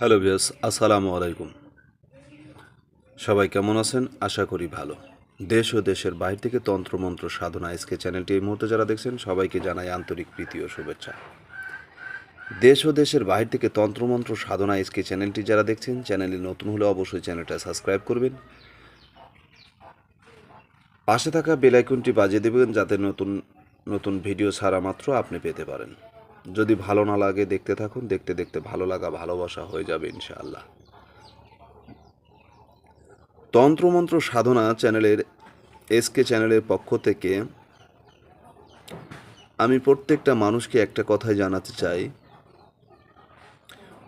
Hello ভিয়াস আসসালামু আলাইকুম। সবাই কেমন আছেন? আশা করি ভালো। দেশ ও দেশের বাইরে থেকে তন্ত্রমন্ত্র সাধনা এসকে চ্যানেলটি এই মুহূর্তে যারা দেখছেন, সবাইকে জানাই আন্তরিক প্রীতি ও শুভেচ্ছা। দেশ ও দেশের বাইরে থেকে তন্ত্রমন্ত্র সাধনা এসকে চ্যানেলটি যারা দেখছেন, চ্যানেলে নতুন হলে অবশ্যই চ্যানেলটা সাবস্ক্রাইব করবেন। পাশে থাকা বেল আইকনটি বাজিয়ে দেবেন, যাতে নতুন নতুন ভিডিও ছাড়া মাত্র আপনি পেতে পারেন। যদি ভালো না লাগে দেখতে থাকুন, দেখতে দেখতে ভালো লাগা, ভালোবাসা হয়ে যাবে ইনশাআল্লাহ। তন্ত্রমন্ত্র সাধনা চ্যানেলের এসকে চ্যানেলের পক্ষ থেকে আমি প্রত্যেকটা মানুষকে একটা কথাই জানাতে চাই।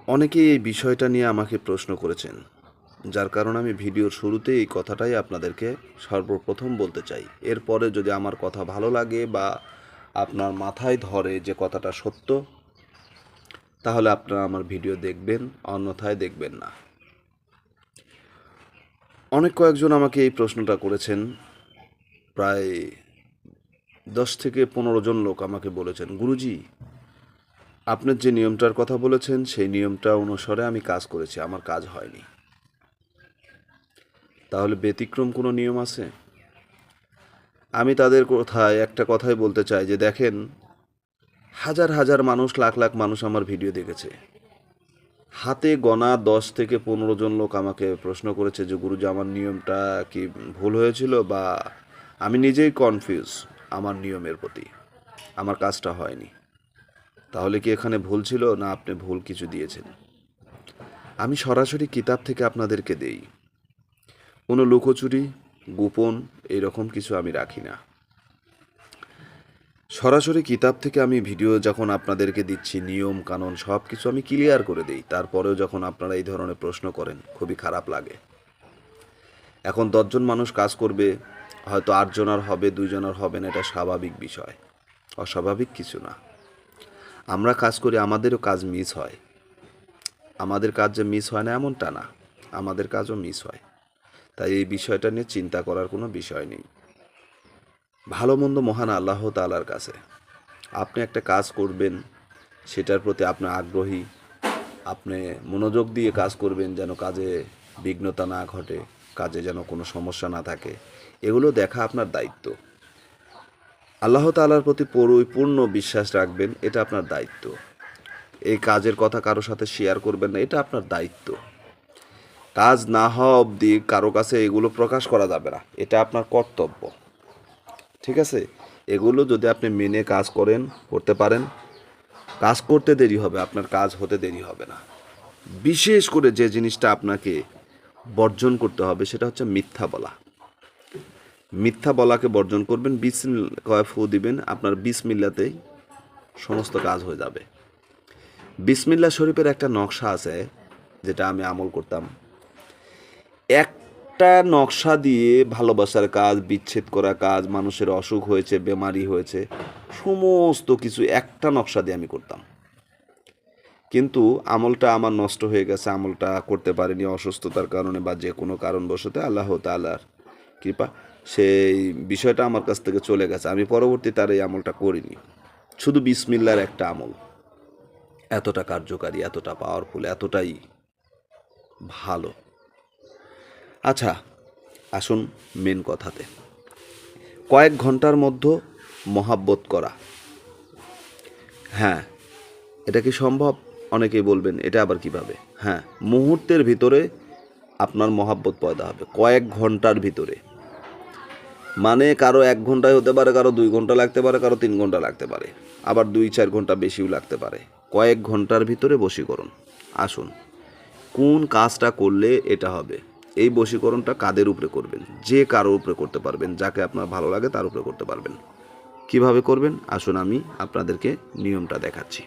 অনেকেই এই বিষয়টা নিয়ে আমাকে প্রশ্ন করেছেন, যার কারণে আমি ভিডিওর শুরুতে এই কথাটাই আপনাদেরকে সর্বপ্রথম বলতে চাই। এরপরে যদি আমার কথা ভালো লাগে বা আপনার মাথায় ধরে যে কথাটা সত্য, তাহলে আপনারা আমার ভিডিও দেখবেন, অন্যথায় দেখবেন না। অনেক কয়েকজন আমাকে এই প্রশ্নটা করেছেন। প্রায় দশ থেকে পনেরো জন লোক আমাকে বলেছেন, গুরুজি আপনার যে নিয়মটার কথা বলেছেন, সেই নিয়মটা অনুসারে আমি কাজ করেছি, আমার কাজ হয়নি। তাহলে ব্যতিক্রম কোনো নিয়ম আছে? আমি তাদের কথায় একটা কথাই বলতে চাই যে দেখেন, হাজার হাজার মানুষ, লাখ লাখ মানুষ আমার ভিডিও দেখেছে। হাতে গনা দশ থেকে পনেরো জন লোক আমাকে প্রশ্ন করেছে যে, গুরুজি, আমার নিয়মটা কি ভুল হয়েছিল বা আমি নিজেই কনফিউজ আমার নিয়মের প্রতি? আমার কাজটা হয়নি। তাহলে কি এখানে ভুল ছিল না আপনি ভুল কিছু দিয়েছেন? আমি সরাসরি কিতাব থেকে আপনাদেরকে দেই। কোনো লুকোচুরি গোপন এরকম কিছু আমি রাখি না। সরাসরি কিতাব থেকে আমি ভিডিও যখন আপনাদেরকে দিচ্ছি, নিয়ম, কানুন সব কিছু আমি ক্লিয়ার করে দিই। তারপরেও যখন আপনারা এই ধরনের প্রশ্ন করেন, খুবই খারাপ লাগে। এখন দশজন মানুষ কাজ করবে, হয়তো আটজনার হবে দুইজনের হবে না, এটা স্বাভাবিক বিষয়। অস্বাভাবিক কিছু না। আমরা কাজ করি, আমাদেরও কাজ মিস হয়। আমাদের কাজ যে মিস হয় না, এমনটা না। আমাদের কাজও মিস হয়। তাই এই বিষয়টা নিয়ে চিন্তা করার কোনো বিষয় নেই। ভালো মন্দ মহান আল্লাহ তালার কাছে। আপনি একটা কাজ করবেন, সেটার প্রতি আপনার আগ্রহী। আপনি মনোযোগ দিয়ে কাজ করবেন যেন কাজে বিঘ্নতা না ঘটে, কাজে যেন কোনো সমস্যা না থাকে। এগুলো দেখা আপনার দায়িত্ব। আল্লাহ তালার প্রতি পরিপূর্ণ বিশ্বাস রাখবেন, এটা আপনার দায়িত্ব। এই কাজের কথা কারও সাথে শেয়ার করবেন না, এটা আপনার দায়িত্ব। কাজ না হওয়া অবধি কারও কাছে এগুলো প্রকাশ করা যাবে না। এটা আপনার কর্তব্য। ঠিক আছে? এগুলো যদি আপনি মেনে কাজ করেন, করতে পারেন, কাজ করতে দেরি হবে, আপনার কাজ হতে দেরি হবে না। বিশেষ করে যে জিনিসটা আপনাকে বর্জন করতে হবে, সেটা হচ্ছে মিথ্যা বলা। মিথ্যা বলাকে বর্জন করবেন কয় ফু দিবেন, আপনার বিশ মিল্লাতেই সমস্ত কাজ হয়ে যাবে। বিসমিল্লা শরীফের একটা নকশা আছে, যেটা আমি আমল করতাম। একটা নকশা দিয়ে ভালোবাসার কাজ, বিচ্ছেদ করা কাজ, মানুষের অসুখ হয়েছে, বেমারি হয়েছে, সমস্ত কিছু একটা নকশা দিয়ে আমি করতাম। কিন্তু আমলটা আমার নষ্ট হয়ে গেছে, আমলটা করতে পারিনি অসুস্থতার কারণে বা যে কোনো কারণবশত আল্লাহ তালার কৃপা, সেই বিষয়টা আমার কাছ থেকে চলে গেছে। আমি পরবর্তী তার এই আমলটা করিনি। শুধু বিসমিল্লার একটা আমল। এতটা কার্যকারী, এতটা পাওয়ারফুল এতটাই ভালো। আচ্ছা আসুন মেন কথাতে। কয়েক ঘণ্টার মধ্যে মহাব্বত করা। হ্যাঁ এটা কি সম্ভব? অনেকেই বলবেন, এটা আবার কীভাবে? হ্যাঁ মুহূর্তের ভিতরে আপনার মহাব্বত পয়দা হবে, কয়েক ঘণ্টার ভিতরে। মানে কারও এক ঘন্টায় হতে পারে, কারও দুই ঘণ্টা লাগতে পারে, কারও তিন ঘণ্টা লাগতে পারে। আবার দুই, চার ঘণ্টা বেশিও লাগতে পারে। কয়েক ঘণ্টার ভিতরে বশীকরণ। আসুন, কোন কাজটা করলে এটা হবে? এই বশীকরণটা কাদের উপরে করবেন? যে কারোর উপরে করতে পারবেন, যাকে আপনার ভালো লাগে তার উপরে করতে পারবেন। কীভাবে করবেন? আসুন আমি আপনাদেরকে নিয়মটা দেখাচ্ছি।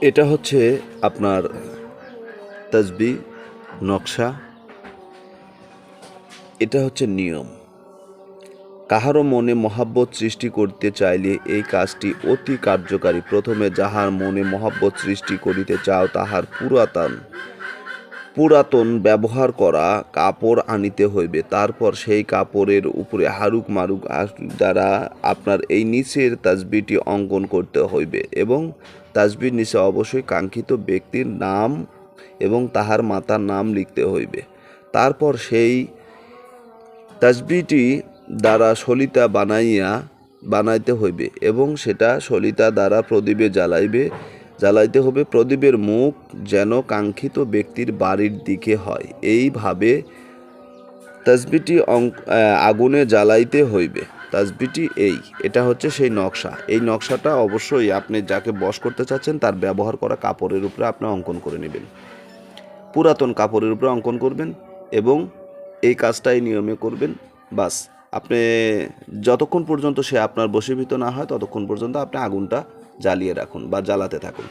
এটা হচ্ছে আপনার তসবি, নকশা। এটা হচ্ছে নিয়ম। কাহারও মনে মহাব্বত সৃষ্টি করতে চাইলে এই কাজটি অতি কার্যকারী। প্রথমে যাহার মনে মহাব্বত সৃষ্টি করিতে চাও, তাহার পুরাতন পুরাতন ব্যবহার করা কাপড় আনিতে হইবে। তারপর সেই কাপড়ের উপরে হারুক মারুক দ্বারা আপনার এই নিচের তাজবিটি অঙ্কন করতে হইবে এবং তাজবির নিচে অবশ্যই কাঙ্ক্ষিত ব্যক্তির নাম এবং তাহার মাতার নাম লিখতে হইবে। তারপর সেই তাজবিটি দ্বারা সলিতা বানাইয়া বানাইতে হইবে এবং সেটা সলিতা দ্বারা প্রদীপে জ্বালাইবে। জ্বালাইতে হবে প্রদীপের মুখ যেন কাঙ্ক্ষিত ব্যক্তির বাড়ির দিকে হয়। এইভাবে অঙ্ক আগুনে জ্বালাইতে হইবে। তাসবিটি এই, এটা হচ্ছে সেই নকশা। এই নকশাটা অবশ্যই আপনি যাকে বশ করতে চাচ্ছেন, তার ব্যবহার করা কাপড়ের উপরে আপনি অঙ্কন করে নেবেন। পুরাতন কাপড়ের উপরে অঙ্কন করবেন এবং এই কাজটা এই নিয়মে করবেন। বাস, আপনি যতক্ষণ পর্যন্ত সে আপনার বশীভূত না হয়, ততক্ষণ পর্যন্ত আপনি আগুনটা জ্বালিয়ে রাখুন বা জ্বালাতে থাকুন।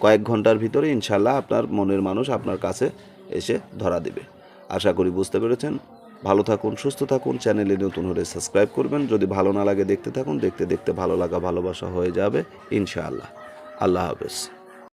কয়েক ঘণ্টার ভিতরে ইনশাল্লাহ আপনার মনের মানুষ আপনার কাছে এসে ধরা দেবে। আশা করি বুঝতে পেরেছেন। ভালো থাকুন, সুস্থ থাকুন, চ্যানেলে নতুন হলে সাবস্ক্রাইব করবেন। যদি ভালো না লাগে দেখতে থাকুন, দেখতে দেখতে ভালো লাগা, ভালোবাসা হয়ে যাবে ইনশাআল্লাহ। আল্লাহ হাফেজ।